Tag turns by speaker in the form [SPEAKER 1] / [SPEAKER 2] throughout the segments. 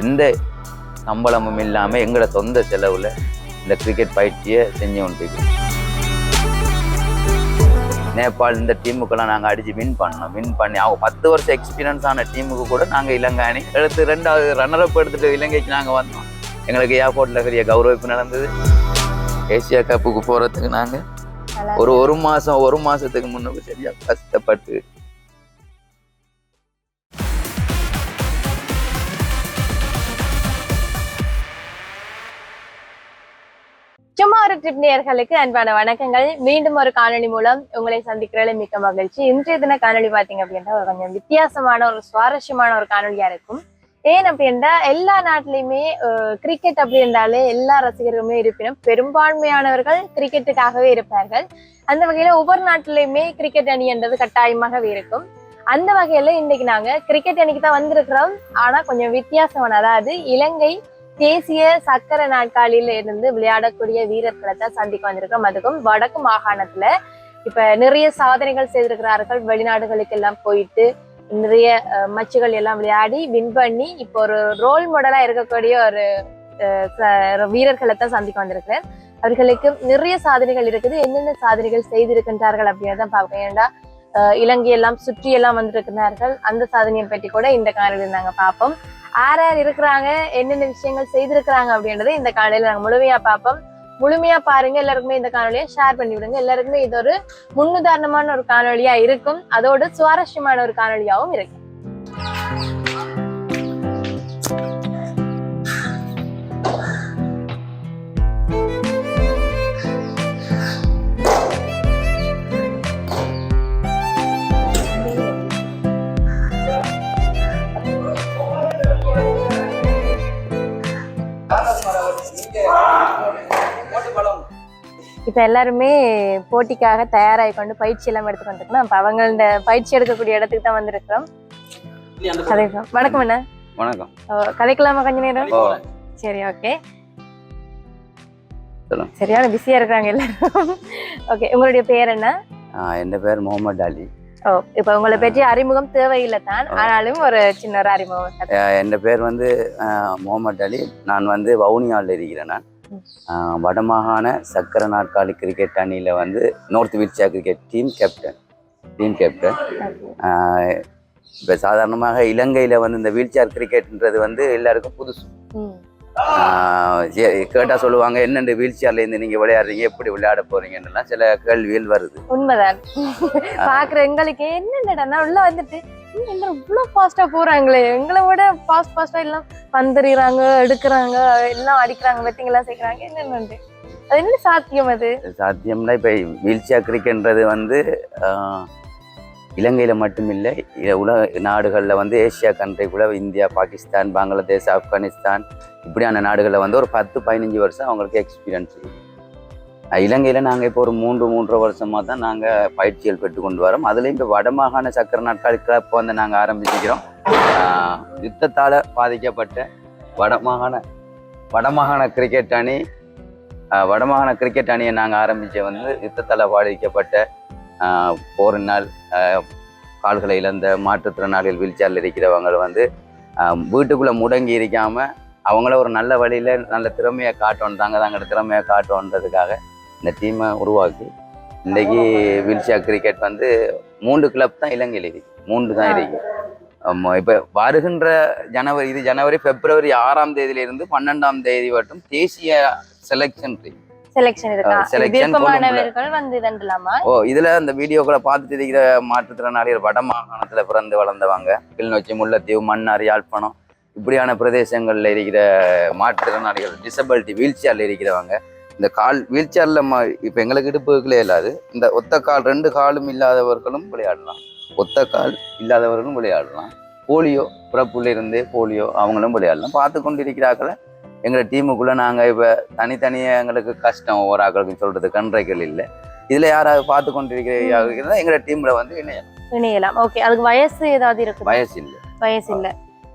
[SPEAKER 1] எந்த சம்பளமும் இல்லாமல் எங்களோட சொந்த செலவில் இந்த கிரிக்கெட் பயிற்சியை செஞ்சு கொண்டிருக்கிறோம் நேபாள் இந்த டீமுக்கெல்லாம் நாங்கள் அடித்து வின் பண்ணோம். வின் பண்ணி அவங்க பத்து வருஷம் எக்ஸ்பீரியன்ஸ் ஆன டீமுக்கு கூட நாங்கள் இலங்கை அணி எடுத்து ரெண்டாவது ரன்னரப் எடுத்துட்டு இலங்கைக்கு நாங்கள் வந்தோம். எங்களுக்கு ஏர்போர்ட்டில் பெரிய கௌரவிப்பு நடந்தது. ஏசியா கப்புக்கு போகிறதுக்கு நாங்கள் ஒரு ஒரு மாதம் ஒரு மாதத்துக்கு முன்னுக்கு சரியா கஷ்டப்பட்டு
[SPEAKER 2] சும்மா ஒரு ட்ரிப் நேர்களுக்கு அன்பான வணக்கங்கள். மீண்டும் ஒரு காணொலி மூலம் உங்களை சந்திக்கிறதுல மிக்க மகிழ்ச்சி. இன்றைய தின காணொலி பார்த்தீங்க அப்படின்னா ஒரு கொஞ்சம் வித்தியாசமான ஒரு சுவாரஸ்யமான ஒரு காணொலியா இருக்கும். ஏன் அப்படின்னா எல்லா நாட்டிலையுமே கிரிக்கெட் அப்படின்றாலே எல்லா ரசிகர்களுமே இருப்பினும் பெரும்பான்மையானவர்கள் கிரிக்கெட்டுக்காகவே இருப்பார்கள். அந்த வகையில ஒவ்வொரு நாட்டிலையுமே கிரிக்கெட் அணி என்றது கட்டாயமாகவே இருக்கும். அந்த வகையில இன்னைக்கு நாங்க கிரிக்கெட் அணிக்கு தான் வந்திருக்கிறோம். ஆனா கொஞ்சம் வித்தியாசமான அதாவது இலங்கை தேசிய சக்கர நாட்காலியில இருந்து விளையாடக்கூடிய வீரர்களை தான் சந்திக்க வந்திருக்கோம். அதுக்கும் வடக்கு மாகாணத்துல இப்ப நிறைய சாதனைகள் செய்திருக்கிறார்கள். வெளிநாடுகளுக்கு எல்லாம் போயிட்டு நிறைய அஹ், மச்சுகள் எல்லாம் விளையாடி வின் பண்ணி இப்போ ஒரு ரோல் மாடலா இருக்கக்கூடிய ஒரு வீரர்களை தான் சந்திக்க வந்திருக்கிறேன். அவர்களுக்கு நிறைய சாதனைகள் இருக்குது. என்னென்ன சாதனைகள் செய்திருக்கின்றார்கள் அப்படின்னு தான் பார்க்க ஏன்டா இலங்கையெல்லாம் சுற்றி எல்லாம் வந்திருக்கிறார்கள். அந்த சாதனையை பற்றி கூட இந்த காலையில் நாங்க பார்ப்போம். யார் யார் இருக்கிறாங்க? என்னென்ன விஷயங்கள் செய்திருக்கிறாங்க அப்படின்றத இந்த காலையில நாங்க முழுமையா பார்ப்போம். முழுமையா பாருங்க எல்லாருக்குமே இந்த காணொலியை ஷேர் பண்ணி விடுங்க எல்லாருக்குமே இது ஒரு முன்னுதாரணமான ஒரு காணொலியா இருக்கும். அதோட சுவாரஸ்யமான ஒரு காணொலியாவும் இருக்கு இப்ப எல்லாருமே போட்டிக்காக தயாராகி கொண்டு பயிற்சி எல்லாம் எடுத்துக்கொண்டிருக்கோம். அப்ப அவங்களோட பயிற்சி எடுக்கக்கூடிய இடத்துக்கு தான் வந்திருக்கிறோம். கதைக்கலாம் வணக்கம் என்ன
[SPEAKER 1] வணக்கம்.
[SPEAKER 2] கதைக்கலாமா கொஞ்ச நேரம்? சரி ஓகே. சரியான பிஸியா இருக்காங்க எல்லாரும். ஓகே உங்களுடைய பேர் என்ன?
[SPEAKER 1] என் பேர் முகமது அலி.
[SPEAKER 2] ஓ இப்ப உங்களை பற்றி அறிமுகம் தேவையில்லை தான். ஆனாலும் ஒரு சின்ன ஒரு அறிமுகம்.
[SPEAKER 1] என் பேர் வந்து முகமது அலி. நான் வந்து வவுனியாவில் இருக்கிறேன் நான். வடமாகாண சக்கர நாற்காலி கிரிக்கெட் அணியில் வந்து North வீர்ச்சியா cricket team captain team captain இப்போ சாதாரணமாக இலங்கையில் வந்து இந்த வீல்சேர் கிரிக்கெட்ன்றது வந்து எல்லாருக்கும் புதுசு. கேட்டால் சொல்லுவாங்க என்னென்று வீல்சேர்லேருந்து நீங்கள் விளையாடுறீங்க? எப்படி விளையாட போறீங்கன்னுலாம் சில கேள்விகள் வருது.
[SPEAKER 2] உண்மைதான். பார்க்குற எங்களுக்கு என்னென்னடா உள்ள வந்துட்டு எல்லாரும் இவ்வளோ ஃபாஸ்ட்டாக போகிறாங்களே எங்களை விட ஃபாஸ்ட் ஃபாஸ்ட்டாக எல்லாம் பந்தறிகிறாங்க எடுக்கிறாங்க எல்லாம் அடிக்கிறாங்க வெட்டிங்கெல்லாம் செய்கிறாங்க என்னென்னு அது என்ன சாத்தியம் அது?
[SPEAKER 1] சாத்தியம்னா இப்போ வீழ்ச்சியா கிரிக்கென்றது வந்து இலங்கையில் மட்டுமில்லை உலக நாடுகளில் வந்து ஏசியா கூட இந்தியா பாகிஸ்தான் பங்களாதேஷ் ஆப்கானிஸ்தான் இப்படியான நாடுகளில் வந்து ஒரு பத்து பதினஞ்சு வருஷம் அவங்களுக்கு எக்ஸ்பீரியன்ஸ் இருக்குது இலங்கையில் நாங்கள் இப்போ ஒரு மூன்று மூன்றரை வருஷமாக தான் நாங்கள் பயிற்சிகள் பெற்றுக்கொண்டு வரோம். அதுலேயும் இப்போ வடமாகாண சக்கர நாட்கள் இப்போ வந்து நாங்கள் ஆரம்பிச்சிக்கிறோம் யுத்தத்தால் பாதிக்கப்பட்ட வடமாகாண வடமாகாண கிரிக்கெட் அணி வடமாகாண கிரிக்கெட் அணியை நாங்கள் ஆரம்பித்த வந்து யுத்தத்தால் பாதிக்கப்பட்ட போரினால் கால்களை இழந்த மாற்றுத்திறனாளிகள் வீழ்ச்சியால் இருக்கிறவங்க வந்து வீட்டுக்குள்ளே முடங்கி இருக்காமல் அவங்கள ஒரு நல்ல வழியில் நல்ல திறமையை காட்டணும் தாங்க தாங்கிற திறமையை காட்டணுன்றதுக்காக இந்த டீமை உருவாக்கி இன்றைக்கி வீல்சியா கிரிக்கெட் வந்து மூன்று கிளப் தான் இலங்கையில் இருக்கு. மூன்று தான் இருக்கு. இப்போ வருகின்ற ஜனவரி இது ஜனவரி பிப்ரவரி ஆறாம் தேதியிலிருந்து பன்னெண்டாம் தேதி மட்டும் தேசிய செலெக்ஷன்
[SPEAKER 2] இருக்கா.
[SPEAKER 1] ஓ இதுல அந்த வீடியோக்களை பார்த்துட்டு இருக்கிற மாற்றுத்திறனாளிகள் வட மாகாணத்துல பிறந்து வளர்ந்தவங்க கிளிநொச்சி முல்லைத்தீவு மன்னார் யாழ்ப்பாணம் இப்படியான பிரதேசங்கள்ல இருக்கிற மாற்றுத்திறனாளிகள் டிசபிலிட்டி வீல் சேர்ல இருக்கிறவங்க இந்த கால் வீல் சேர்ல இப்ப எங்களுக்கு இடுப்புகளே இல்லாது இந்த ஒத்த கால் ரெண்டு காலும் இல்லாதவர்களும் விளையாடலாம். ஒத்த கால் இல்லாதவர்களும் விளையாடலாம். போலியோ பிறப்புல இருந்தே போலியோ அவங்களும் விளையாடலாம். பார்த்து கொண்டிருக்கிறாக்களை எங்களை டீமுக்குள்ள நாங்க இப்ப தனித்தனியா எங்களுக்கு கஷ்டம் ஒவ்வொரு ஆக்களுக்கும் சொல்றது கன்றைகள் இல்லை. இதுல யாராவது பார்த்து கொண்டிருக்கிற எங்களோட டீம்ல வந்து இணைய
[SPEAKER 2] இணையலாம். ஓகே. அதுக்கு வயசு ஏதாவது இருக்கு
[SPEAKER 1] வயசு இல்லை.
[SPEAKER 2] வயசு இல்ல.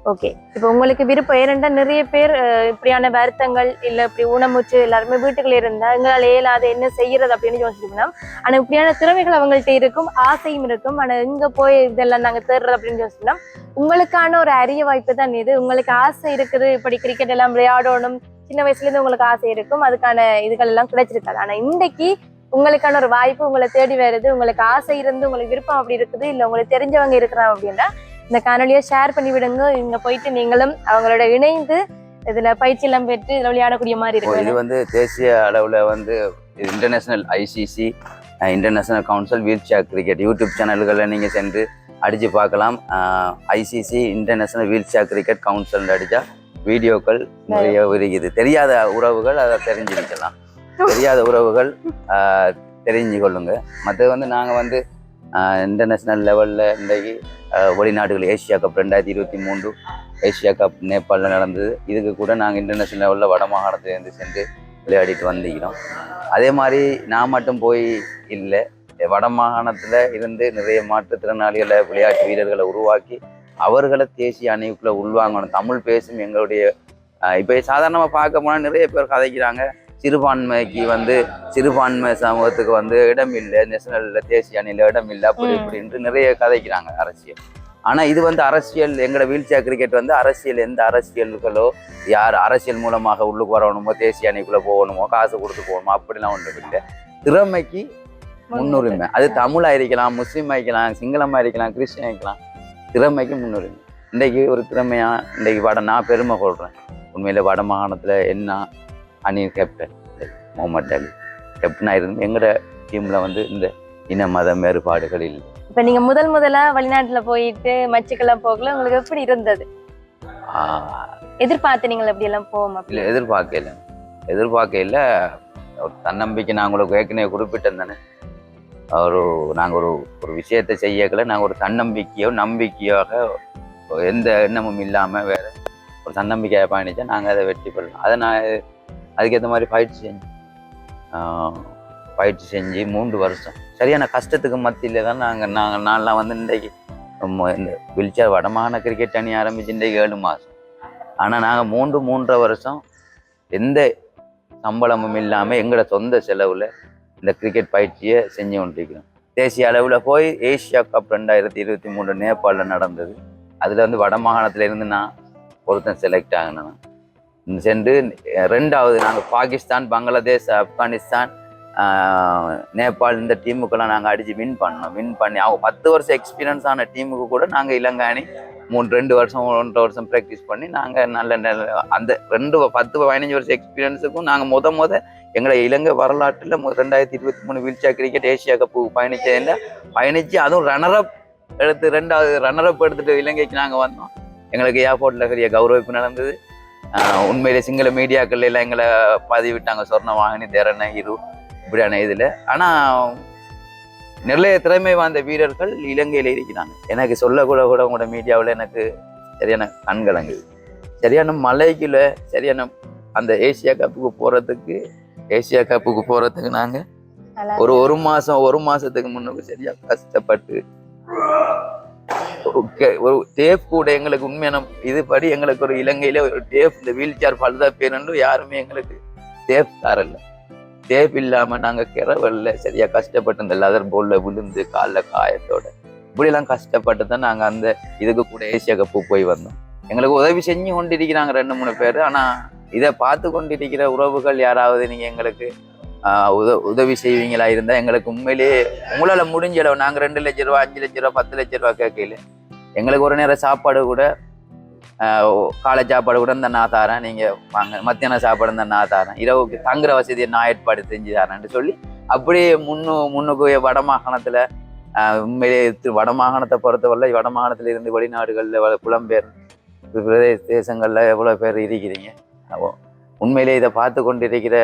[SPEAKER 2] ஓகே இப்போ உங்களுக்கு விருப்பம் ஏனென்றால் நிறைய பேர் இப்படியான வருத்தங்கள் இல்லை இப்படி ஊனமுச்சு எல்லாருமே வீட்டுக்குள்ளே இருந்தால் எங்களால் இயலாது என்ன செய்யறது அப்படின்னு யோசிச்சுக்கோங்க ஆனால் இப்படியான திறமைகள் அவங்கள்ட்ட இருக்கும் ஆசையும் இருக்கும். ஆனால் எங்கே போய் இதெல்லாம் நாங்கள் தேடுறது அப்படின்னு யோசிச்சோம்னா உங்களுக்கான ஒரு அரிய வாய்ப்பு தான் இது. உங்களுக்கு ஆசை இருக்குது இப்படி கிரிக்கெட் எல்லாம் விளையாடணும். சின்ன வயசுலேருந்து உங்களுக்கு ஆசை இருக்கும் அதுக்கான இதுகள் எல்லாம் கிடைச்சிருக்காது. ஆனால் இன்றைக்கி உங்களுக்கான ஒரு வாய்ப்பு உங்களை தேடி வருது. உங்களுக்கு ஆசை இருந்து உங்களுக்கு விருப்பம் அப்படி இருக்குது இல்லை உங்களுக்கு தெரிஞ்சவங்க இருக்கிறாங்க அப்படின்னா இந்த காணொலியை ஷேர் பண்ணி விடுங்க. இங்க போயிட்டு நீங்களும் அவங்களோட இணைந்து இதுல பயிற்சி எல்லாம் பெற்று இதுல விளையாடக்கூடிய மாதிரி
[SPEAKER 1] இப்போ
[SPEAKER 2] இருக்கு
[SPEAKER 1] இது வந்து தேசிய அளவில் வந்து international ICC international council wheelchair cricket YouTube சேனல்களில் நீங்கள் சென்று அடித்து பார்க்கலாம். ICC international wheelchair cricket council அடித்தா வீடியோக்கள் நிறைய இருக்குது தெரியாத உறவுகள் அதை தெரிஞ்சிருக்கலாம் தெரியாத உறவுகள் தெரிஞ்சு கொள்ளுங்க மற்றது வந்து நாங்கள் வந்து இன்டர்நேஷ்னல் லெவலில் இன்றைக்கு வெளிநாடுகள் ஏசியா கப் ரெண்டாயிரத்தி இருபத்தி மூன்று ஏசியா கப் நேபாளில் நடந்தது. இதுக்கு கூட நாங்கள் இன்டர்நேஷ்னல் லெவலில் வட மாகாணத்துலேருந்து சென்று விளையாடிட்டு வந்திக்கிறோம் அதே மாதிரி நான் மட்டும் போய் இல்லை வட மாகாணத்தில் இருந்து நிறைய மாற்றுத்திறனாளிகளை விளையாட்டு வீரர்களை உருவாக்கி அவர்களை தேசிய அணிக்குள்ளே உள்வாங்கணும். தமிழ் பேசும் எங்களுடைய இப்போ சாதாரணமாக பார்க்க போனால் நிறைய பேர் கதைக்கிறாங்க. சிறுபான்மைக்கு வந்து சிறுபான்மை சமூகத்துக்கு வந்து இடம் இல்லை நேஷனல்ல தேசிய அணியில் இடம் இல்லை அப்படி. இப்படின்ட்டு நிறைய கதைக்கிறாங்க அரசியல். ஆனா இது வந்து அரசியல் எங்களோட வீல் சேர் கிரிக்கெட் வந்து அரசியல் எந்த அரசியல்களோ யார் அரசியல் மூலமாக உள்ளுக்கு வரணுமோ தேசிய அணிக்குள்ள போகணுமோ காசு கொடுத்து போகணுமோ அப்படிலாம் ஒன்றும் இல்லை. திறமைக்கு முன்னுரிமை. அது தமிழா இருக்கலாம் முஸ்லீமா இருக்கலாம் சிங்களமா இருக்கலாம் கிறிஸ்டியன் இருக்கலாம் திறமைக்கு முன்னுரிமை. இன்றைக்கு ஒரு திறமையா இன்றைக்கு வட நான் பெருமை கொள்றேன். உண்மையில வட மாகாணத்துல என்ன அணி கேப்டன் முகமது அலி. கேப்டனா இருந்து எங்கட டீம்ல வந்து இந்த இன மத வேறுபாடுகள் இல்லை.
[SPEAKER 2] இப்ப நீங்க முதல் முதலா வெளிநாட்டுல போயிட்டு மச்சுக்கெல்லாம் போகல உங்களுக்கு எப்படி இருந்தது? எதிர்பார்த்து நீங்கள் எப்படி எல்லாம் போவோம்
[SPEAKER 1] இல்லை எதிர்பார்க்கல. எதிர்பார்க்கல ஒரு தன்னம்பிக்கை நான் உங்களுக்கு ஏற்கனவே குறிப்பிட்டேன் தானே. ஒரு நாங்கள் ஒரு ஒரு விஷயத்தை செய்யக்கல நாங்கள் ஒரு தன்னம்பிக்கையோ நம்பிக்கையாக எந்த எண்ணமும் இல்லாமல் வேற ஒரு தன்னம்பிக்கையை பயணிச்சா நாங்கள் அதை வெற்றி பெறலாம். அதை நான் அதுக்கேற்ற மாதிரி பயிற்சி செஞ்சு பயிற்சி செஞ்சு மூன்று வருஷம். சரியான கஷ்டத்துக்கு மத்தியில் தான் நாங்கள் நாங்கள் நான்லாம் வந்து இன்றைக்கு இந்த வில்ச்சர் வடமாகாண கிரிக்கெட் அணி ஆரம்பிச்சு இன்றைக்கு ஏழு மாதம் ஆனால் நாங்கள் மூன்று மூன்றரை வருஷம் எந்த சம்பளமும் இல்லாமல் எங்களோட சொந்த செலவில் இந்த கிரிக்கெட் பயிற்சியை செஞ்சு கொண்டிருக்கிறோம். தேசிய அளவில் போய் ஏஷியா கப் ரெண்டாயிரத்தி இருபத்தி மூணு நேபாளில் நடந்தது. அதில் வந்து வட இருந்து நான் ஒருத்தன் செலக்ட் ஆகினேன் சென்று ரெண்டாவது நாங்கள் பாகிஸ்தான் பங்களாதேஷ் ஆப்கானிஸ்தான் நேபாள் இந்த டீமுக்கெல்லாம் நாங்கள் அடித்து வின் பண்ணோம். வின் பண்ணி அவங்க பத்து வருஷம் எக்ஸ்பீரியன்ஸ் ஆன டீமுக்கு கூட நாங்கள் இலங்கை அணி மூணு ரெண்டு வருஷம் ஒன்றரை வருஷம் ப்ராக்டிஸ் பண்ணி நாங்கள் நல்ல நல்ல அந்த ரெண்டு பத்து பதினஞ்சு வருஷம் எக்ஸ்பீரியன்ஸுக்கும் நாங்கள் முத முத எங்களை இலங்கை வரலாற்றில் ரெண்டாயிரத்தி இருபத்தி மூணு வீழ்ச்சியா கிரிக்கெட் ஏசியா கப்பு பயணிச்சதில் பயணித்து அதுவும் ரன்னரப் எடுத்து ரெண்டாவது ரன்னரப் எடுத்துகிட்டு இலங்கைக்கு நாங்கள் வந்தோம். எங்களுக்கு ஏர்போர்ட்டில் பெரிய கௌரவிப்பு நடந்தது. உண்மையிலே சிங்கள மீடியாக்கள் எல்லாம் எங்களை பதிவிட்டாங்க. சொர்ண வாகினி தேரன இரு இப்படியான இதில். ஆனால் நிறைய திறமை வாய்ந்த வீரர்கள் இலங்கையில் இருக்கிறாங்க. எனக்கு சொல்லக்கூட கூட உங்களோட மீடியாவில் எனக்கு சரியான கண்கலங்கு. சரியான மலைக்குள்ள சரியான அந்த ஏசியா கப்புக்கு போகிறதுக்கு ஏசியா கப்புக்கு போகிறதுக்கு நாங்கள் ஒரு ஒரு மாசம் ஒரு மாசத்துக்கு முன்னுக்கு சரியா கஷ்டப்பட்டு ஒரு டேப் கூட எங்களுக்கு உண்மையான இதுபடி எங்களுக்கு ஒரு இலங்கையில ஒரு டேப் இந்த வீல் சேர் பழுதா பேருந்து யாருமே எங்களுக்கு டேப் தரல. டேப் இல்லாம நாங்க கிரவல்ல சரியா கஷ்டப்பட்டு இந்த லெதர் போல்ல விழுந்து காலில் காயத்தோட இப்படிலாம் கஷ்டப்பட்டு தான் நாங்க அந்த இதுக்கு கூட ஏசியா கப்பு போய் வந்தோம். எங்களுக்கு உதவி செஞ்சு கொண்டிருக்கிறாங்க ரெண்டு மூணு பேர். ஆனா இதை பார்த்து கொண்டிருக்கிற உறவுகள் யாராவது நீங்க எங்களுக்கு உத உதவி செய்வீங்களா இருந்தால் எங்களுக்கு உண்மையிலேயே உங்களால் முடிஞ்ச அளவு நாங்கள் ரெண்டு லட்ச ரூபா அஞ்சு லட்ச ரூபா பத்து லட்ச ரூபா கேட்கல எங்களுக்கு ஒரு நேரம் சாப்பாடு கூட காலை சாப்பாடு கூட இந்த நான் தாரேன் நீங்கள் வாங்க மத்தியான சாப்பாடு இந்த நான் தாரேன் இரவுக்கு தங்குற வசதியை நான் ஏற்பாடு செஞ்சு தரேன்ட்டு சொல்லி அப்படியே முன்னு முன்னுக்கு வட மாகாணத்துல வடமாகாணத்தை வட மாகாணத்தை பொறுத்தவரை வடமாகாணத்தில் இருந்து வெளிநாடுகளில் புலம்பெயர் பிரதேச எவ்வளோ பேர் இருக்கிறீங்க உண்மையிலே இதை பார்த்து கொண்டிருக்கிற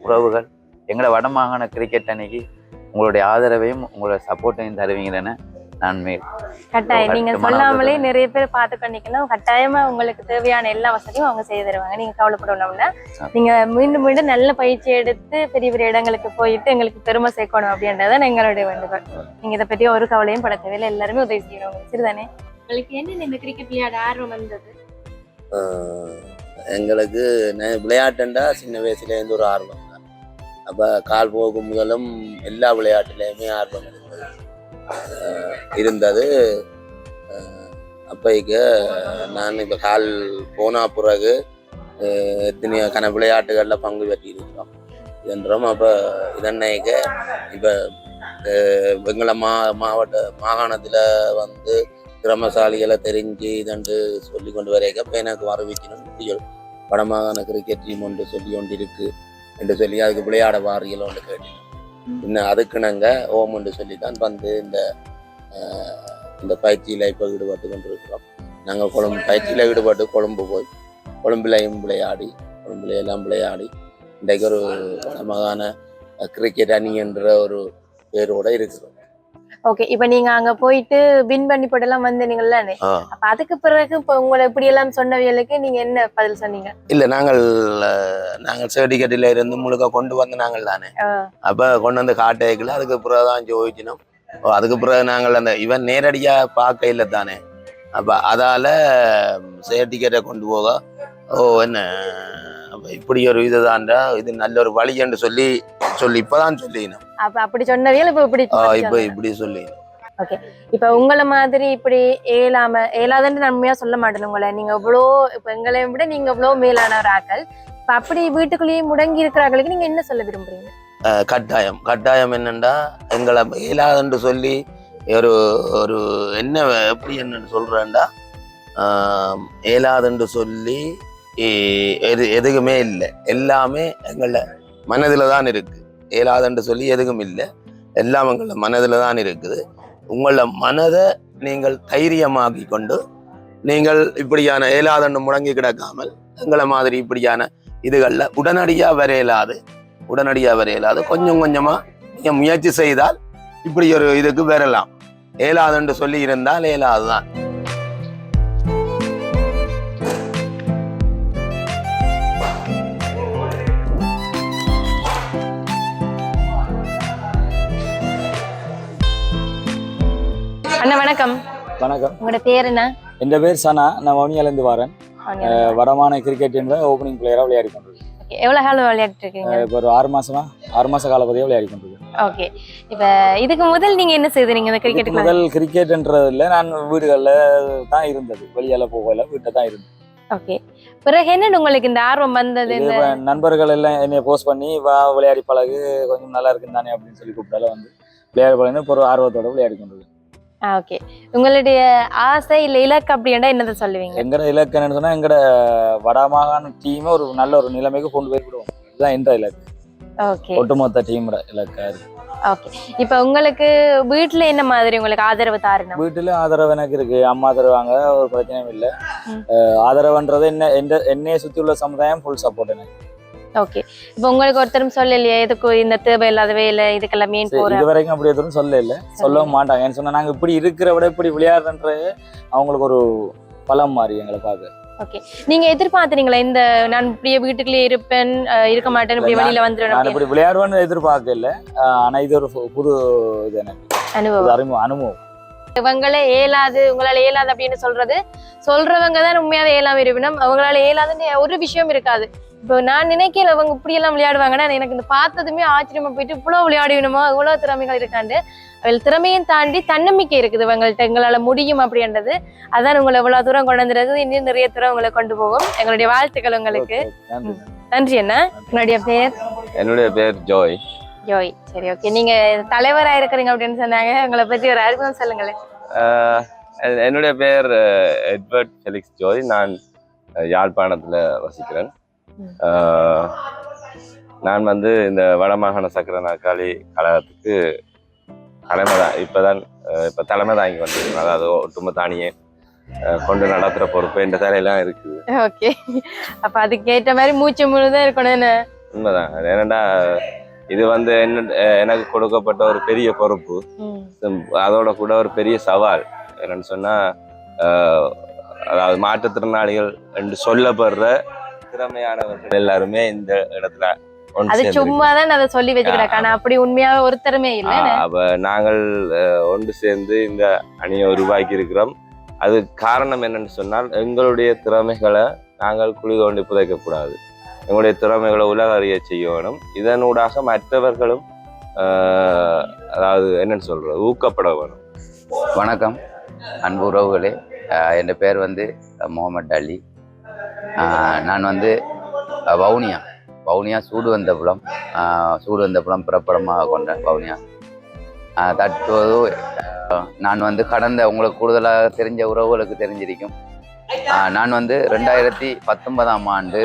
[SPEAKER 1] உறவுகள் எங்களை வடமாகாண கிரிக்கெட் அணிக்கு உங்களுடைய ஆதரவையும் உங்களோட சப்போர்ட்டையும் தருவீங்கன்னு நான் மே
[SPEAKER 2] கட்டாயம். நீங்க சொல்லாமலே. நிறைய பேர் பார்த்து பண்ணிக்கணும் கட்டாயமா உங்களுக்கு தேவையான எல்லா வசதியும் அவங்க செய்து தருவாங்க. நீங்க கவலைப்படணும்னா. நீங்க மீண்டும் மீண்டும் நல்ல பயிற்சி எடுத்து பெரிய பெரிய இடங்களுக்கு போயிட்டு எங்களுக்கு பெருமை சேர்க்கணும் அப்படின்றத எங்களுடைய வேண்டுகோள். நீங்க இதை பத்தி ஒரு கவலையும் பட தேவையில்லை எல்லாருமே உதவி செய்யணும் சரிதானே? உங்களுக்கு என்ன இந்த கிரிக்கெட் விளையாட ஆர்வம் வந்தது?
[SPEAKER 3] எங்களுக்கு விளையாட்டுண்டா சின்ன வயசுலேருந்து ஒரு ஆர்வம். அப்போ கால் போகும் முதலும் எல்லா விளையாட்டுலேயுமே ஆர்வம் இருந்தது. இருந்தது அப்பைக்கு நான் இப்போ கால் போன பிறகு எத்தனையோ கன விளையாட்டுகளில் பங்கு பெற்றிருக்கிறோம். என்றும் அப்போ இதன்னைக்கு இப்போ எங்களை மா மாவட்ட மாகாணத்தில் வந்து திறமசாலிகளை தெரிஞ்சு இதென்று சொல்லி கொண்டு வரைக்க இப்போ எனக்கு வரவிக்கணும். வடமாகாண கிரிக்கெட் டீம் ஒன்று சொல்லி கொண்டு இருக்குது என்று சொல்லி அதுக்கு விளையாட வாரியல் ஒன்று கேட்டேன். இன்னும் அதுக்கு நாங்கள் ஓம் என்று சொல்லி தான் வந்து இந்த இந்த பயிற்சியில் இப்போ ஈடுபட்டு கொண்டு இருக்கிறோம் நாங்கள் கொழும்பு பயிற்சியில் ஈடுபட்டு கொழும்பு போய் கொழும்புலையும் விளையாடி கொழும்புல எல்லாம் விளையாடி இன்றைக்கு ஒரு வடமாகாண கிரிக்கெட் அணி என்ற ஒரு பேரோட இருக்கிறோம்.
[SPEAKER 2] ஓகே இப்ப நீங்க அங்க போயிட்டு வின் பண்ணி போட்டெல்லாம் வந்தீங்கல்ல. அப்ப அதுக்கு பிறகு இப்ப உங்களை இப்படி எல்லாம் சொன்னவியலுக்கு நீங்க என்ன பதில் சொன்னீங்க
[SPEAKER 3] இல்லை நாங்கள் நாங்கள் சர்டிஃபிகேட்டில் இருந்து முழுக்க கொண்டு வந்து நாங்கள் தானே. அப்போ கொண்டு வந்து காட்டேக்கல அதுக்கு பிறகு தான் ஜோதிச்சினோம் அதுக்கு பிறகு நாங்கள் அந்த இவன் நேரடியாக பார்க்க இல்லை தானே அப்போ அதால் சர்டிஃபிகேட்டை கொண்டு போக ஓ என்ன இப்படி ஒரு இதுதான்டா இது நல்ல ஒரு வழி என்று சொல்லி சொல்லி இப்போதான் சொல்லினோம்.
[SPEAKER 2] அப்ப அப்படி சொன்னவியல் இப்ப இப்படி
[SPEAKER 3] இப்போ. இப்படி சொல்லினோம்.
[SPEAKER 2] இப்ப உங்களை மாதிரி இப்படி ஏலாம ஏலாதன்னு நான் உண்மையா சொல்ல மாட்டேன் உங்களை. நீங்க இவ்வளோ இப்ப எங்களை விட நீங்க இவ்வளவு மேலான ஒரு ஆக்கள் இப்ப அப்படி வீட்டுக்குள்ளேயே முடங்கி இருக்கிறவங்களுக்கு நீங்க என்ன சொல்ல விரும்புறீங்க?
[SPEAKER 3] கட்டாயம். கட்டாயம் என்னண்டா எங்களை இயலாதுன்னு சொல்லி ஒரு ஒரு என்ன எப்படி என்னன்னு சொல்றேன்டா? ஆஹ், இயலாதுன்னு சொல்லி எது எதுக்குமே இல்லை. எல்லாமே எங்களை மனதில் தான் இருக்குது இயலாதுன்னு சொல்லி எதுவும் இல்லை. எல்லாம் எங்களை மனதில் தான் இருக்குது. உங்களை மனதை நீங்கள் தைரியமாக்கி கொண்டு நீங்கள் இப்படியான இயலாதன்னு முடங்கி கிடக்காமல் எங்களை மாதிரி இப்படியான இதுகளில் உடனடியாக வர இயலாது உடனடியாக வர இயலாது கொஞ்சம் கொஞ்சமாக நீங்கள் முயற்சி செய்தால் இப்படி ஒரு இதுக்கு வரலாம். இயலாதுன்னு சொல்லி இருந்தால் இயலாதுதான்
[SPEAKER 2] அண்ணா வணக்கம்.
[SPEAKER 4] வணக்கம்.
[SPEAKER 2] உங்களோட பேர் என்ன?
[SPEAKER 4] என் பேர் சனா. நான் வவுனியாலேருந்து வரேன். வடமான கிரிக்கெட் என்ற ஓப்பனிங் பிளேயராக விளையாடி கொண்டிருக்கேன்.
[SPEAKER 2] எவ்வளவு காலம் விளையாடிட்டு இருக்கீங்க?
[SPEAKER 4] இப்போ ஒரு ஆறு மாசமா ஆறு மாச காலப்பதியாக விளையாடி கொண்டிருக்கேன்.
[SPEAKER 2] ஓகே இப்ப இதுக்கு முதல் நீங்க என்ன செய்தீங்க இந்த கிரிக்கெட்
[SPEAKER 4] முதல் கிரிக்கெட்ன்றதுல நான் வீடுகளில் தான் இருந்தது. வெளியால போகல வீட்டில் தான் இருந்தது
[SPEAKER 2] ஓகே பிறகு என்ன உங்களுக்கு இந்த ஆர்வம் வந்தது?
[SPEAKER 4] நண்பர்கள் எல்லாம் என்னை போஸ்ட் பண்ணி வா விளையாடி பழகு கொஞ்சம் நல்லா இருக்குன்னு தானே அப்படின்னு சொல்லி கூப்பிட்டால வந்து விளையாடி பழகுன்னு. ஒரு ஆர்வத்தோட விளையாடி கொண்டிருக்கேன்.
[SPEAKER 2] ஓகே. உங்களுடைய ஆசை இல்ல இலக்கு அப்படின்னா என்னதை சொல்லுவீங்க?
[SPEAKER 4] எங்கட இலக்கு என்னன்னு சொன்னா எங்கட வடமாகாண டீமை ஒரு நல்ல ஒரு நிலைமைக்கு கொண்டு போய் விடுவோம். இதுதான் என்ற இலக்கு.
[SPEAKER 2] ஓகே.
[SPEAKER 4] ஒட்டுமொத்த டீமோட இலக்கா இருக்கு.
[SPEAKER 2] ஓகே. இப்ப உங்களுக்கு வீட்ல என்ன மாதிரி உங்களுக்கு ஆதரவு தாருணும்?
[SPEAKER 4] வீட்டுல ஆதரவு எனக்கு இருக்கு. அம்மா தருவாங்க ஒரு பிரச்சனையும் இல்லை. ஆதரவுன்றது என்ன என்னைய சுத்தி உள்ள சமுதாயம் ஃபுல் சப்போர்ட் எனக்கு.
[SPEAKER 2] ஓகே இப்ப உங்களுக்கு ஒருத்தரும் சொல்லலையே எதுக்கு இந்த தேவை இல்லாத வேலை இதுக்கெல்லாம் மீன் போற?
[SPEAKER 4] இது வரைக்கும் அப்படி எதுவும் சொல்ல இல்லை சொல்லவும் மாட்டாங்க. ஏன்னு சொன்னா நாங்க இப்படி இருக்கிற விட இப்படி விளையாடுறன்றது அவங்களுக்கு ஒரு பலம் மாறி எங்களை பார்க்க.
[SPEAKER 2] நீங்க எதிர்பார்த்தீங்களா இந்த நான் இப்படியே வீட்டுக்குள்ளேயே இருப்பேன் இருக்க மாட்டேன் இப்படி
[SPEAKER 4] இல்ல,
[SPEAKER 2] வெளியில வந்துடும்
[SPEAKER 4] நான் இப்படி விளையாடுவேன்னு எதிர்பார்க்க இல்லை ஆனா இது ஒரு புது இது
[SPEAKER 2] அனுபவம்.
[SPEAKER 4] அனுபவம்.
[SPEAKER 2] இவங்களே ஏலாது உங்களால ஏலாது அப்படின்னு சொல்றது சொல்றவங்க தான் உண்மையாவே ஏலாம் விரும்பினோம் அவங்களால ஏலாதுன்னு ஒரு விஷயம் இருக்காது. இப்போ நான் நினைக்கல அவங்க இப்படி எல்லாம் விளையாடுவாங்கன்னா எனக்கு இந்த பார்த்ததுமே ஆச்சரியமா போயிட்டு இவ்வளவு விளையாடுவேணுமோ இவ்வளவு திறமைகள் இருக்காண்டு. அவள் திறமையும் தாண்டி தன்னம்பிக்கை இருக்குது இவங்கள்ட்ட. எங்களால முடியும் அப்படின்றது. அதான் உங்களை இவ்வளவு தூரம் கொண்டு வந்துருக்கு இன்னும் நிறைய தூரம் உங்களை கொண்டு போகும் எங்களுடைய வாழ்த்துக்கள் உங்களுக்கு.
[SPEAKER 4] நன்றி
[SPEAKER 2] என்ன உங்களுடைய பேர்?
[SPEAKER 5] என்னுடைய பேர் ஜோய்.
[SPEAKER 2] ஜோய். சரி ஓகே நீங்க தலைவரா இருக்கிறீங்க அப்படின்னு சொன்னாங்க. உங்களை பத்தி ஒரு அறிமுகம் சொல்லுங்களேன்.
[SPEAKER 5] என்னுடைய அஹ், எட்வர்ட் ஃபெலிக்ஸ் ஜோய். நான் யாழ்ப்பாணத்தில் வசிக்கிறேன். நான் வந்து இந்த வடமாகாண சக்கர நாற்காலி கழகத்துக்கு தலைமை தான் இப்போ தான் இப்போ தலைமை தாங்கி வந்திருக்கேன். அதாவது ஒட்டுமொத்த அஹ், கொண்டு நடத்துகிற பொறுப்பு இந்த தலையெல்லாம் இருக்குது.
[SPEAKER 2] ஓகே. அப்ப அதுக்கு ஏற்ற மாதிரி மூச்சு முழுதான் இருக்கணும் என்ன?
[SPEAKER 5] உண்மைதான். என்னடா இது வந்து என்ன எனக்கு கொடுக்கப்பட்ட ஒரு பெரிய பொறுப்பு. அதோட கூட ஒரு பெரிய சவால். என்னன்னு சொன்னா ஆஹ், அதாவது மாற்றுத்திறனாளிகள் என்று சொல்லப்படுற திறமையானவர்கள் எல்லாருமே இந்த இடத்துல ஒன்று
[SPEAKER 2] அது. சும்மா தான் அதை சொல்லி வச்சுக்கிடக்கு ஆனா அப்படி உண்மையாவே ஒருத்தருமே இல்ல.
[SPEAKER 5] ஆஹ், அப்ப நாங்கள் ஒன்று சேர்ந்து இந்த அணியை உருவாக்கி இருக்கிறோம். அது காரணம் என்னன்னு சொன்னால் எங்களுடைய திறமைகளை நாங்கள் குழி தோண்டி புதைக்கக்கூடாது. எங்களுடைய திறமைகளை உலக அறிய செய்யணும் இதனூடாக மற்றவர்களும் ஆஹ், அதாவது என்னன்னு சொல்றது ஊக்கப்பட வேணும்.
[SPEAKER 1] வணக்கம். அன்பு உறவுகளே ஆஹ் என் பேர் வந்து முகமது அலி. நான் வந்து வவுனியா. வவுனியா சூடு வந்த புலம். சூடு வந்த புலம் பிறப்படமாக கொண்ட வவுனியா. தற்போது நான் வந்து கடந்த உங்களுக்கு கூடுதலாக தெரிஞ்ச உறவுகளுக்கு தெரிஞ்சிருக்கும். நான் வந்து ரெண்டாயிரத்தி பத்தொன்பதாம் ஆண்டு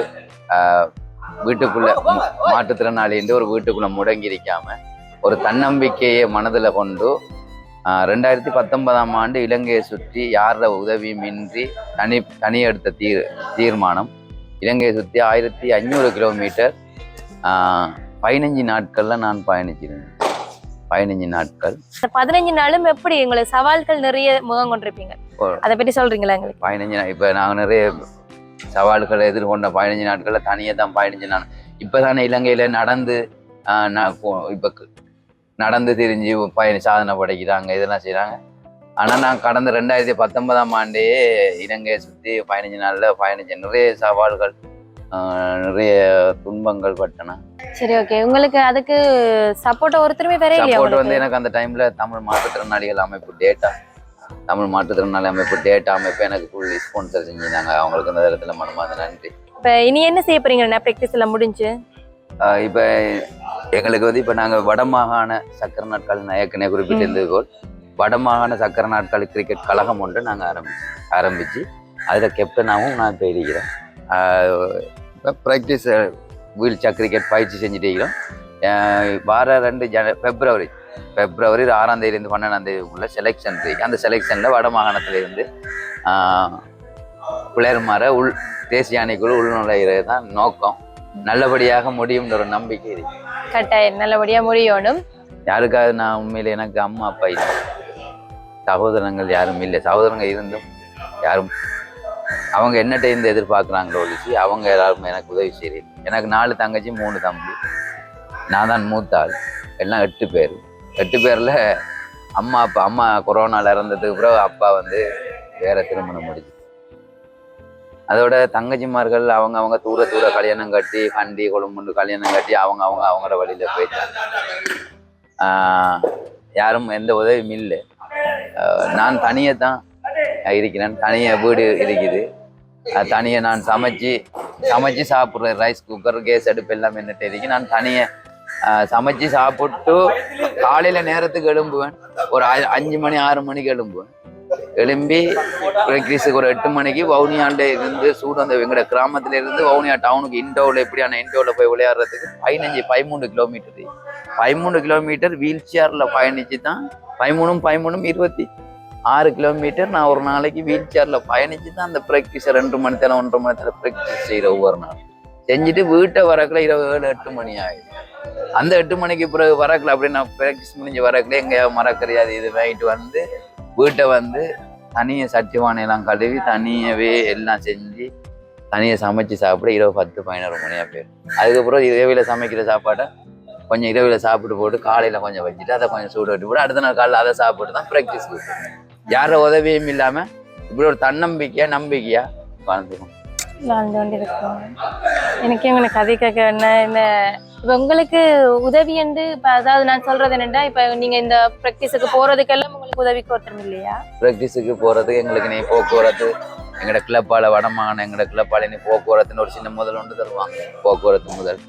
[SPEAKER 1] வீட்டுக்குள்ளே வீட்டுக்குள்ள மாற்றுத்திறனாளி என்று ஒரு வீட்டுக்குள்ளே முடங்கி இருக்காமல் ஒரு தன்னம்பிக்கையை மனதில் கொண்டு ரெண்டாயிரத்தி பத்தொன்பதாம் ஆண்டு இலங்கையை சுற்றி யாரோட உதவியுமின்றி தனி தனி எடுத்த தீர் தீர்மானம். இலங்கையை சுற்றி ஆயிரத்தி ஐநூறு கிலோமீட்டர் பதினஞ்சு நாட்கள்ல நான் பயணிச்சிருந்தேன் பதினஞ்சு நாட்கள்.
[SPEAKER 2] பதினஞ்சு நாளும் எப்படி உங்களுக்கு சவால்கள் நிறைய முகம் கொண்டிருப்பீங்க. அதை பற்றி சொல்றீங்களா எங்களுக்கு?
[SPEAKER 1] பதினஞ்சு நாள் இப்போ நாங்கள் நிறைய சவால்களை எதிர்கொண்ட பதினஞ்சு நாட்களில் தனியாக தான் பயணிச்சு நான். இப்போ தானே இலங்கையில் நடந்து இப்போ நடந்து திரிஞ்சு பயணி சாதனை படைக்கிறாங்க இதெல்லாம் செய்கிறாங்க ஆனால் நான் கடந்த ரெண்டாயிரத்தி பத்தொன்பதாம் ஆண்டே இலங்கையை சுற்றி பதினஞ்சு நாளில் பயணிச்சேன் நிறைய சவால்கள் நிறைய துன்பங்கள் பட்டன
[SPEAKER 2] சரி ஓகே உங்களுக்கு அதுக்கு சப்போர்ட் ஒருத்தருமே வேற
[SPEAKER 1] சப்போர்ட் வந்து? எனக்கு அந்த டைம்ல தமிழ் மாற்றுத்திறனாளிகள் அமைப்பு டேட்டா தமிழ் மாற்றுத்திறனாளி அமைப்பு டேட்டா அமைப்பு எனக்கு ஃபுல் ஸ்பான்சர் செஞ்சிருந்தாங்க. அவங்களுக்கு இந்த இடத்துல மனமார்ந்த நன்றி.
[SPEAKER 2] இப்ப இனி என்ன செய்ய போறீங்க? ப்ராக்டிஸ் எல்லாம் முடிஞ்சு?
[SPEAKER 1] இப்போ எங்களுக்கு வந்து இப்போ நாங்கள் வடமாகாண சக்கர நாட்கள் நயக்கனே குறிப்பிட்டிருந்தது போல் வடமாகாண சக்கர நாட்கள் கிரிக்கெட் கழகம் ஒன்று நாங்கள் ஆரம்பிச்சு ஆரம்பிச்சு அதில் கேப்டனாகவும் நான் இப்போ இருக்கிறேன் ப்ராக்டிஸ் வீல் சேர் கிரிக்கெட் பயிற்சி செஞ்சுட்டு இருக்கிறோம். வார ரெண்டு ஜன பிப்ரவரி பிப்ரவரி ஆறாம் தேதியிலேருந்து பன்னெண்டாம் தேதிக்குள்ள செலெக்ஷன் இருக்கு அந்த செலெக்ஷனில் வடமாகாணத்துல இருந்து பிளேயர் மாற உள் தேசிய அணிக்குழு உள்நுழைகிறது தான் நோக்கம். நல்லபடியாக முடியும்ன்ற ஒரு நம்பிக்கை இருக்கு.
[SPEAKER 2] கட்டாயம் நல்லபடியா முடியணும்.
[SPEAKER 1] யாருக்காவது நான் உண்மையில எனக்கு அம்மா அப்பா இல்லை. சகோதரங்கள் யாரும் இல்லை. சகோதரங்க இருந்தும் யாரும் அவங்க என்னட்ட இருந்து எதிர்பார்க்குறாங்களோ ஒழிச்சு அவங்க எல்லாருமே எனக்கு உதவி செய்யுது எனக்கு நாலு தங்கச்சி மூணு தம்பி. நான் தான் மூத்த ஆள். எல்லாம் எட்டு பேர். எட்டு பேரில் அம்மா அப்பா அம்மா கொரோனால இறந்ததுக்கு பிறகு அப்பா வந்து வேற திருமணம் முடிச்சு அதோட தங்கச்சிமார்கள் அவங்க அவங்க தூர தூர கல்யாணம் கட்டி கண்டி கொழும்புண்டு கல்யாணம் கட்டி அவங்க அவங்க அவங்களோட வழியில போயிட்டாங்க. யாரும் எந்த உதவியும் இல்லை. நான் தனியே தான் இருக்கிறேன். தனியாக வீடு இருக்குது. தனியை நான் சமைச்சு சமைச்சு சாப்பிட்றேன். ரைஸ் குக்கர் கேஸ் அடுப்பு எல்லாம் என்னட்டு இருக்கு. நான் தனியை சமைச்சு சாப்பிட்டு காலையில் நேரத்துக்கு எழும்புவேன். ஒரு அ- அஞ்சு மணி ஆறு மணிக்கு எழும்புவேன். எழும்பி கிறிஸுக்கு ஒரு எட்டு மணிக்கு வவுனியாண்ட இருந்து சூடு அந்த எங்களோட கிராமத்துல இருந்து வவுனியா டவுனுக்கு இண்டோவில் எப்படியான இண்டோவில் போய் விளையாடுறதுக்கு பதினஞ்சு பதிமூணு கிலோமீட்டர் பதிமூணு கிலோமீட்டர் வீல் சேர்ல பயணிச்சு தான் பதிமூணும் பதிமூணும் இருபத்தி ஆறு கிலோமீட்டர் நான் ஒரு நாளைக்கு வீல் சேர்ல பயணிச்சு தான் அந்த ப்ராக்டிஸை ரெண்டு மணி நேரம் ஒன்றரை மணி நேரம் ப்ராக்டிஸ் செய்கிற ஒவ்வொரு நாள் செஞ்சுட்டு வீட்டை வரக்குள்ள இரவு ஏழு எட்டு மணி ஆகுது. அந்த எட்டு மணிக்கு பிறகு வரக்குள்ள அப்படியே நான் ப்ராக்டிஸ் முடிஞ்சு வரக்குள்ள எங்கேயாவது மறக்கறியாது இது வாங்கிட்டு வந்து வீட்டை வந்து தனியாக சட்டி பானையெல்லாம் கழுவி தனியாகவே எல்லாம் செஞ்சு தனியாக சமைச்சு சாப்பிட இரவு பத்து பதினோரு மணியாக போயிடும் அதுக்கப்புறம் இரவில் சமைக்கிற சாப்பாடை கொஞ்சம் இரவில் சாப்பிட்டு போட்டு காலையில் கொஞ்சம் வச்சுட்டு அதை கொஞ்சம் சூடு விட்டு போட்டு அடுத்த நாள் காலையில் அதை சாப்பிட்டு தான் ப்ராக்டிஸ் யார உதவியும் இல்லாமல் இப்படி ஒரு தன்னம்பிக்கையாக நம்பிக்கையாக வளர்ந்துக்கணும்
[SPEAKER 2] வாழ்ந்து கொண்டிருக்கோம் எனக்கு இவங்க கதை கேட்க என்ன இந்த இப்போ உங்களுக்கு உதவி என்று இப்போ அதாவது நான் சொல்றது என்னென்னா இப்போ நீங்கள் இந்த ப்ராக்டிஸுக்கு போகிறதுக்கெல்லாம் உங்களுக்கு உதவிக்கு ஒருத்தரும் இல்லையா?
[SPEAKER 1] ப்ராக்டிஸுக்கு போகிறதுக்கு எங்களுக்கு நீ போக்குவரத்து எங்களோட கிளப்பால வடமான எங்களோட கிளப்பால நீ போக்குவரத்துன்னு ஒரு சின்ன முதல் ஒன்று தருவாங்க போக்குவரத்து முதல்.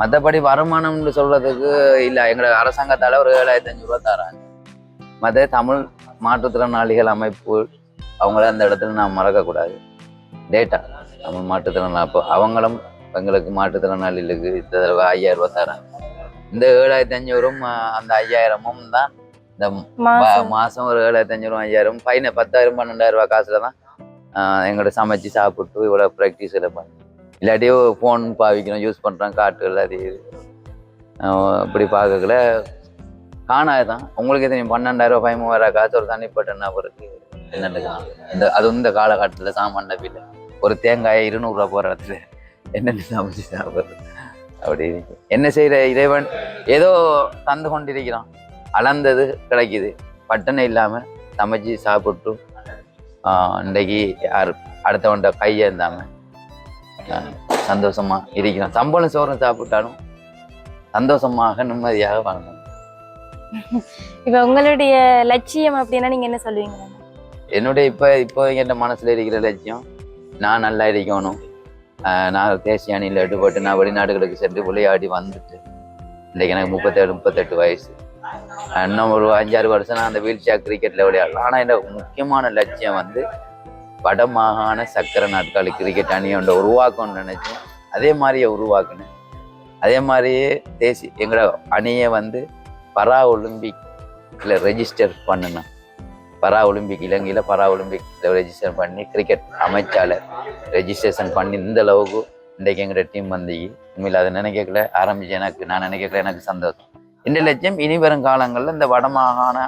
[SPEAKER 1] மற்றபடி வருமானம்னு சொல்கிறதுக்கு இல்லை எங்களோட அரசாங்கத்தால் ஒரு ஏழாயிரத்தி அஞ்சு ரூபா தராங்க. மற்ற தமிழ் மாற்றுத்திறனாளிகள் அமைப்பு அவங்கள அந்த இடத்துல நான் மறக்கக்கூடாது. டேட்டா தமிழ் மாற்றுத்திறனாளி அப்போ அவங்களும் எங்களுக்கு மாற்றுத்திறனாளிகளுக்கு இந்த தடவை ஐயாயிரம் ரூபா தராங்க இந்த ஏழாயிரத்தி அஞ்சூறும் அந்த ஐயாயிரமும் தான் இந்த
[SPEAKER 2] மாசம்.
[SPEAKER 1] ஒரு ஏழாயிரத்தி அஞ்சூறு ஐயாயிரம் பையனை பத்தாயிரம் பன்னெண்டாயிரம் ரூபாய் காசுல தான் ஆஹ் எங்களோட சமைச்சு சாப்பிட்டு இவ்வளோ ப்ராக்டிஸ் எல்லாம் பண்ணி. இல்லாட்டியோ ஃபோன் பாவிக்கணும் யூஸ் பண்ணுறோம் காட்டுகள் அது இப்படி பார்க்கல காணாது தான் உங்களுக்கு தெரியும் பன்னெண்டாயிரம் ரூபாய் பதிமூவாயிரம் காசு ஒரு தனிப்பட்ட நபருக்கு என்னென்னு இந்த அதுவும் இந்த காலகட்டத்தில் சாமான் டப்பில் ஒரு தேங்காயை இருநூறுவா போகிற இடத்துல என்னென்னு சமைச்சு சாப்பிட்றது அப்படி என்ன செய்கிற இறைவன்? ஏதோ தந்து கொண்டிருக்கிறான். அளந்தது கிடைக்குது. பட்டனை இல்லாம சமைச்சு சாப்பிட்டு ஆஹ், இன்றைக்கு யார் அடுத்தவன்ட கையை இருந்தாமல் சந்தோஷமா இருக்கிறான். சம்பளம் சோறு சாப்பிட்டாலும் சந்தோஷமாக நிம்மதியாக வாழணும்
[SPEAKER 2] இப்ப உங்களுடைய லட்சியம் அப்படின்னா நீங்க என்ன சொல்லுவீங்க?
[SPEAKER 1] என்னுடைய இப்போ இப்போ என் மனசில் இருக்கிற லட்சியம் நான் நல்லா இருக்கணும். நான் தேசிய அணியில் எடுபட்டு நான் வெளிநாடுகளுக்கு சென்று விளையாடி வந்துட்டு இன்றைக்கு எனக்கு முப்பத்தேழு முப்பத்தெட்டு வயசு. இன்னும் ஒரு அஞ்சாறு வருஷம் நான் அந்த வீல் சேர் கிரிக்கெட்டில் விளையாடலாம் ஆனால் என்னோட முக்கியமான லட்சியம் வந்து வடமாகாண சக்கர நாட்காலி கிரிக்கெட் அணியோட உருவாக்கணும்னு நினச்சேன். அதே மாதிரியே உருவாக்குனேன். அதே மாதிரியே தேசிய எங்களோட அணியை வந்து பரா ஒலிம்பிக்கில் ரெஜிஸ்டர் பண்ணினேன். பரா ஒலிம்பிக் இலங்கையில் பரா ஒலிம்பிக் ரெஜிஸ்டர் பண்ணி கிரிக்கெட் அமைச்சாளர் ரெஜிஸ்ட்ரேஷன் பண்ணி இந்த அளவுக்கு இன்றைக்கு எங்களோட டீம் வந்து உண்மையில் அதை நினைக்கல ஆரம்பிச்சு எனக்கு நான் நினைக்கல எனக்கு சந்தோஷம். இந்த லட்சியம் இனி வரும் காலங்களில் இந்த வடமாகாண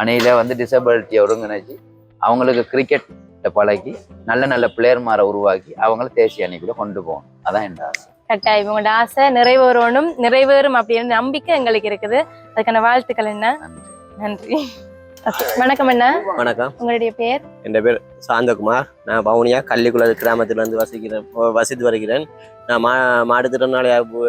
[SPEAKER 1] அணியில வந்து டிசபிலிட்டி ஒருங்கிணைச்சு அவங்களுக்கு கிரிக்கெட் பழகி நல்ல நல்ல பிளேயர்மாரை உருவாக்கி அவங்கள தேசிய அணிக்குள்ள கொண்டு போகணும். அதான் என் ஆசை.
[SPEAKER 2] கட்டாயம். உங்களோட ஆசை நிறைவேறணும் நிறைவேறும் அப்படின்னு நம்பிக்கை எங்களுக்கு இருக்குது. அதுக்கான வாழ்த்துக்கள் என்ன?
[SPEAKER 1] நன்றி.
[SPEAKER 2] வணக்கம் அண்ணா.
[SPEAKER 6] வணக்கம்.
[SPEAKER 2] உங்களுடைய பெயர்
[SPEAKER 6] என் பேர் சாந்தகுமார். நான் வவுனியா கள்ளிக்குள கிராமத்திலிருந்து வசிக்கிறேன் வசித்து வருகிறேன். நான் மா மாற்றுத்திறனாளியாக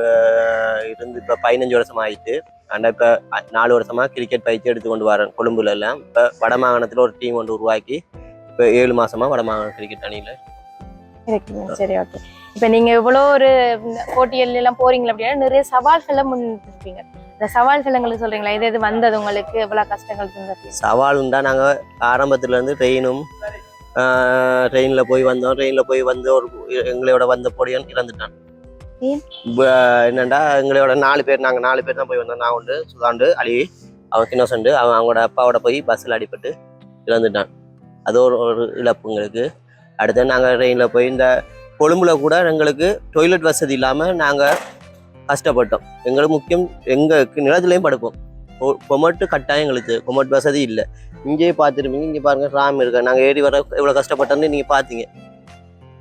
[SPEAKER 6] இருந்து இப்போ பதினஞ்சு வருஷம் ஆயிட்டு ஆனால் இப்போ நாலு வருஷமா கிரிக்கெட் பயிற்சி எடுத்து கொண்டு வரேன் கொழும்புல எல்லாம். இப்போ வடமாகாணத்தில் ஒரு டீம் ஒன்று உருவாக்கி இப்போ ஏழு மாசமா வடமாகாண கிரிக்கெட் அணியில்.
[SPEAKER 2] இருக்குது சரி ஓகே இப்ப நீங்க இவ்வளோ ஒரு போட்டிகள் எல்லாம் போறீங்க அப்படின்னா நிறைய சவால்களை முன்னிருப்பீங்க இந்த சவால்கள் எங்களுக்கு சொல்றீங்களா? இது எது வந்தது உங்களுக்கு? எவ்வளவு கஷ்டங்கள்
[SPEAKER 6] சவாலும் தான் நாங்கள் ஆரம்பத்துலேருந்து ட்ரெயினும் ட்ரெயினில் போய் வந்தோம். ட்ரெயினில் போய் வந்து ஒரு எங்களோட வந்த பொடியன் இறந்துட்டான். என்னண்டா? எங்களோட நாலு பேர் நாங்கள் நாலு பேர் தான் போய் வந்தோம். நான் உண்டு சுதாண்டு அலி அவன் இன்னோசண்டு அவன் அவங்களோட அப்பாவோட போய் பஸ்ஸில் அடிபட்டு இறந்துட்டான். அது ஒரு ஒரு இழப்பு எங்களுக்கு. அடுத்து நாங்கள் ட்ரெயினில் போய் இந்த கொழும்புல கூட எங்களுக்கு டொய்லெட் வசதி இல்லாமல் நாங்கள் கஷ்டப்பட்டோம். எங்களுக்கு முக்கியம் எங்களுக்கு நிலத்துலையும் படுப்போம். கொமட்டு கட்டாயம் எங்களுக்கு. கொமட் வசதி இல்லை. இங்கேயே பார்த்துருப்பீங்க இங்கே பாருங்க ராம் இருக்க. நாங்கள் ஏறி வர எவ்வளோ கஷ்டப்பட்டோன்னு நீங்கள் பார்த்தீங்க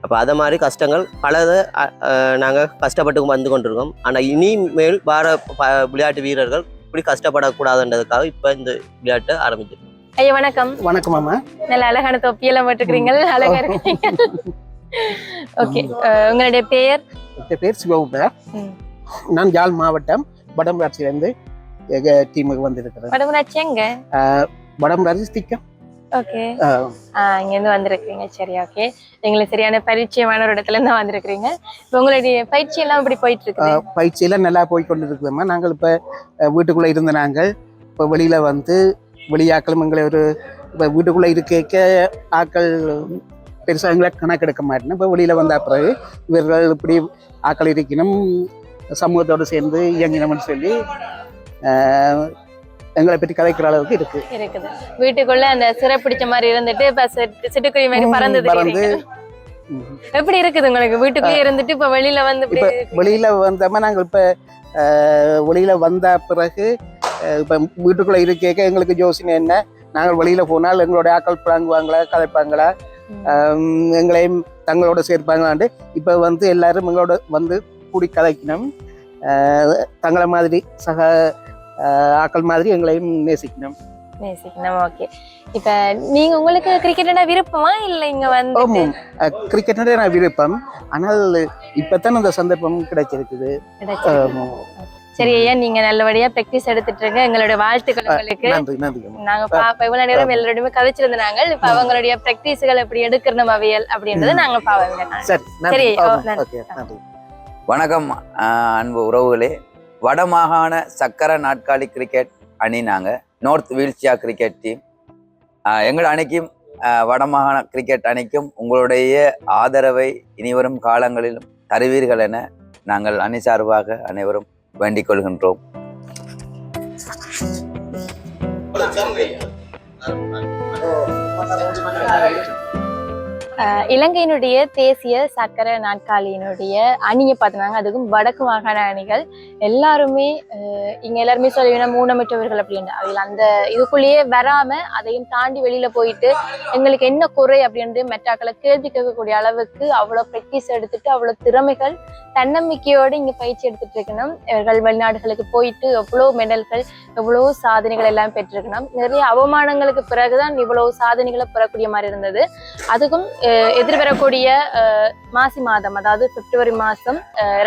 [SPEAKER 6] அப்போ அதை மாதிரி கஷ்டங்கள் பலதை நாங்கள் கஷ்டப்பட்டு வந்து கொண்டிருக்கோம். ஆனால் இனிமேல் வார ப- விளையாட்டு வீரர்கள் இப்படி கஷ்டப்படக்கூடாதுன்றதுக்காக இப்போ இந்த விளையாட்டை ஆரம்பிச்சிருக்கோம்.
[SPEAKER 2] ஐயா வணக்கம்.
[SPEAKER 7] வணக்கம் அம்மா.
[SPEAKER 2] நல்ல அழகான தொப்பியெல்லாம் போட்டுக்கிறீங்க அழகா இருக்கீங்க. ஓகே உங்களுடைய பெயர்?
[SPEAKER 7] பேர் சிவகுப்தா
[SPEAKER 2] ம்.
[SPEAKER 7] நான் யாழ் மாவட்டம் வடமராட்சியிலேருந்து டீமுக்கு வந்திருக்கிறேன்
[SPEAKER 2] வடமராட்சி எங்க?
[SPEAKER 7] வடமராட்சி ஸ்டிக்கம்
[SPEAKER 2] ஓகே. இங்க இருந்து வந்திருக்கீங்க சரி ஓகே. எங்களுக்கு சரியான பரிச்சயமான ஒரு இடத்துல இருந்து வந்திருக்கிறீங்க. இப்போ உங்களுடைய பயிற்சி எல்லாம் இப்படி போயிட்டு இருக்குது
[SPEAKER 7] பயிற்சியெல்லாம் நல்லா போய் கொண்டு இருக்குதும்மா நாங்கள் இப்போ வீட்டுக்குள்ளே இருந்த நாங்கள் இப்போ வெளியில் வந்து வெளியாக்களும் எங்களை ஒரு இப்போ வீட்டுக்குள்ளே இருக்க ஆக்கள் பெருசாக எங்களை கணக்கெடுக்க மாட்டேன் இப்போ வெளியில் வந்த பிறகு இவர்கள் இப்படி ஆக்கள் இருக்கணும் சமூகத்தோடு சேர்ந்து இயங்கினோம்னு சொல்லி எங்களை பற்றி கதைக்கிற அளவுக்கு இருக்குது
[SPEAKER 2] இருக்குது. வீட்டுக்குள்ள அந்த சிறை பிடிச்ச மாதிரி இருந்துட்டு இப்ப சிட்டு- சிட்டுக்குருவி மாதிரி பறந்து.
[SPEAKER 7] பறந்து.
[SPEAKER 2] எப்படி இருக்குது உங்களுக்கு? வீட்டுக்குள்ளே இருந்துட்டு இப்ப வெளியில வந்து
[SPEAKER 7] வெளியில வந்தோமா நாங்கள் இப்ப வெளியில வந்த பிறகு இப்ப வீட்டுக்குள்ள இருக்க எங்களுக்கு யோசனை என்ன? நாங்கள் வெளியில போனால் எங்களுடைய ஆக்கள் பழங்குவாங்களா கதைப்பாங்களா? எங்களையும் தங்களோட சேர்ப்பாங்களாண்டு இப்ப வந்து எல்லாரும் எங்களோட வந்து கூடி கதைக்கணும் தங்களை மாதிரி சக ஆக்கள் மாதிரி எங்களையும் நேசிக்கணும்.
[SPEAKER 2] நேசிக்கணும் ஓகே. இப்ப நீங்க உங்களுக்கு கிரிக்கெட்னா விருப்பமா இல்ல இங்க வந்து
[SPEAKER 7] ஆமாம் கிரிக்கெட் நான் விருப்பம். ஆனால் இப்பதான் அந்த சந்தர்ப்பம் கிடைச்சிருக்குது.
[SPEAKER 2] சரி ஐயா நீங்க நல்லபடியா பிராக்டிஸ் எடுத்துட்டு இருங்க எங்களுடைய வாழ்த்துக்கள் உங்களுக்கு. நாங்க பாப்ப இவ்வளவு நேரம் எல்லாரோடையுமே கதைச்சிருந்தாங்க இப்ப அவங்களுடைய பிராக்டிஸ்கள் எப்படி எடுக்கணும் அவியல் அப்படின்றத நாங்க பாவங்க
[SPEAKER 7] சரி
[SPEAKER 1] வணக்கம் அன்பு உறவுகளே. வடமாகாண சக்கர நாட்காலி கிரிக்கெட் அணி நாங்கள் நார்த் வீல்சியா கிரிக்கெட் டீம் எங்கள் அணிக்கும் வடமாகாண கிரிக்கெட் அணிக்கும் உங்களுடைய ஆதரவை இனிவரும் காலங்களிலும் தருவீர்கள் என நாங்கள் அணி சார்பாக அனைவரும் வேண்டிக் கொள்கின்றோம்.
[SPEAKER 2] இலங்கையினுடைய தேசிய சக்கர நாட்காலியினுடைய அணியை பார்த்துனாங்க அதுக்கும் வடக்கு மாகாண அணிகள். எல்லாருமே இங்க எல்லாருமே சொல்லுவீங்கன்னா மூணமிட்டவர்கள் அப்படின்ட்டு அதில் அந்த இதுக்குள்ளேயே வராம அதையும் தாண்டி வெளியில போயிட்டு எங்களுக்கு என்ன குறை அப்படின்ட்டு மெட்டாக்களை கேள்வி கேட்கக்கூடிய அளவுக்கு அவ்வளோ ப்ராக்டிஸ் எடுத்துட்டு அவ்வளோ திறமைகள் தன்னம்பிக்கையோடு இங்க பயிற்சி எடுத்துட்டு இருக்கணும். இவர்கள் வெளிநாடுகளுக்கு போயிட்டு எவ்வளோ மெடல்கள் எவ்வளோ சாதனைகள் எல்லாம் பெற்றிருக்கணும். நிறைய அவமானங்களுக்கு பிறகுதான் இவ்வளவு சாதனைகளை பெறக்கூடிய மாதிரி இருந்தது. அதுக்கும் எதிர்வரக்கூடிய மாசி மாதம் அதாவது பிப்ரவரி மாதம்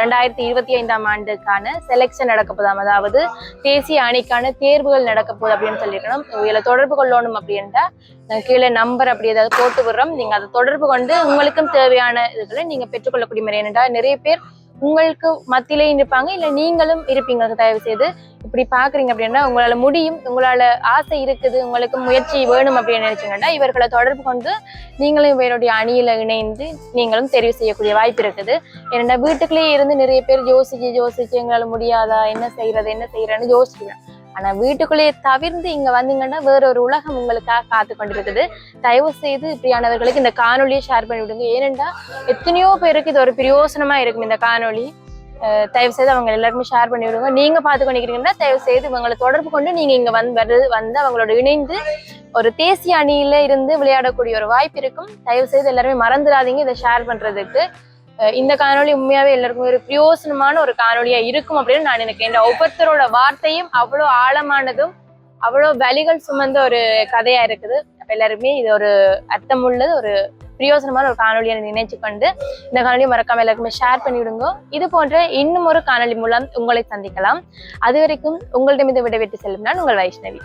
[SPEAKER 2] ரெண்டாயிரத்தி இருபத்தி ஐந்தாம் ஆண்டுக்கான செலெக்ஷன் நடக்க போதாம் அதாவது தேசிய அணிக்கான தேர்வுகள் நடக்க போகுது அப்படின்னு சொல்லியிருக்கணும். இதில் தொடர்பு கொள்ளணும் அப்படின்ட்டா கீழே நம்பர் அப்படி ஏதாவது போட்டு விடுறோம். நீங்க அதை தொடர்பு கொண்டு உங்களுக்கும் தேவையான இதுகளை நீங்கள் பெற்றுக்கொள்ளக்கூடிய மாதிரி ஏனென்றால் நிறைய பேர் உங்களுக்கு மத்தியிலையும் இருப்பாங்க இல்ல நீங்களும் இருப்பீங்க தயவு செய்து இப்படி பாக்குறீங்க அப்படின்னா உங்களால முடியும் உங்களால ஆசை இருக்குது உங்களுக்கு முயற்சி வேணும் அப்படின்னு நினைச்சீங்கன்னா இவர்களை தொடர்பு கொண்டு நீங்களும் இவருடைய அணியில இணைந்து நீங்களும் தெரிவு செய்யக்கூடிய வாய்ப்பு இருக்குது. ஏன்னா வீட்டுக்குள்ளேயே இருந்து நிறைய பேர் யோசிச்சு யோசிச்சு எங்களால முடியாதா என்ன செய்யறது என்ன செய்யறேன்னு யோசிக்கிறேன் ஆனா வீட்டுக்குள்ளேயே தவிர்ந்து இங்க வந்தீங்கன்னா வேற ஒரு உலகம் உங்களுக்காக காத்து கொண்டிருக்குது தயவு செய்து இப்படியானவர்களுக்கு இந்த காணொலியை ஷேர் பண்ணி விடுங்க. ஏனென்றா எத்தனையோ பேருக்கு இது ஒரு பிரயோசனமா இருக்கும் இந்த காணொலி தயவு செய்து அவங்க எல்லாருமே ஷேர் பண்ணி விடுங்க. நீங்க பார்த்து பண்ணிக்கிறீங்கன்னா தயவு செய்து இவங்களை தொடர்பு கொண்டு நீங்க இங்க வந்து வர்றது வந்து அவங்களோட இணைந்து ஒரு தேசிய அணியில இருந்து விளையாடக்கூடிய ஒரு வாய்ப்பு இருக்கும். தயவு செய்து எல்லாருமே மறந்துடாதீங்க. இதை ஷேர் பண்றதுக்கு இந்த காணொளி உண்மையாவே எல்லாருக்கும் ஒரு பிரயோசனமான ஒரு காணொலியா இருக்கும் அப்படின்னு நான் நினைக்கிறேன். ஒவ்வொருத்தரோட வார்த்தையும் அவ்வளோ ஆழமானதும் அவ்வளோ வலிகள் சுமந்த ஒரு கதையா இருக்குது. அப்ப எல்லாருமே இது ஒரு அர்த்தமுள்ளது ஒரு பிரயோசனமான ஒரு காணொலியை நினைச்சு கொண்டு இந்த காணொலியை மறக்காம எல்லாருக்குமே ஷேர் பண்ணிவிடுங்க. இது போன்ற இன்னும் ஒரு காணொளி மூலம் உங்களை சந்திக்கலாம். அது வரைக்கும் உங்களிடமிருந்து விடைபெற்று செல்லும் நான் உங்கள் வைஷ்ணவி.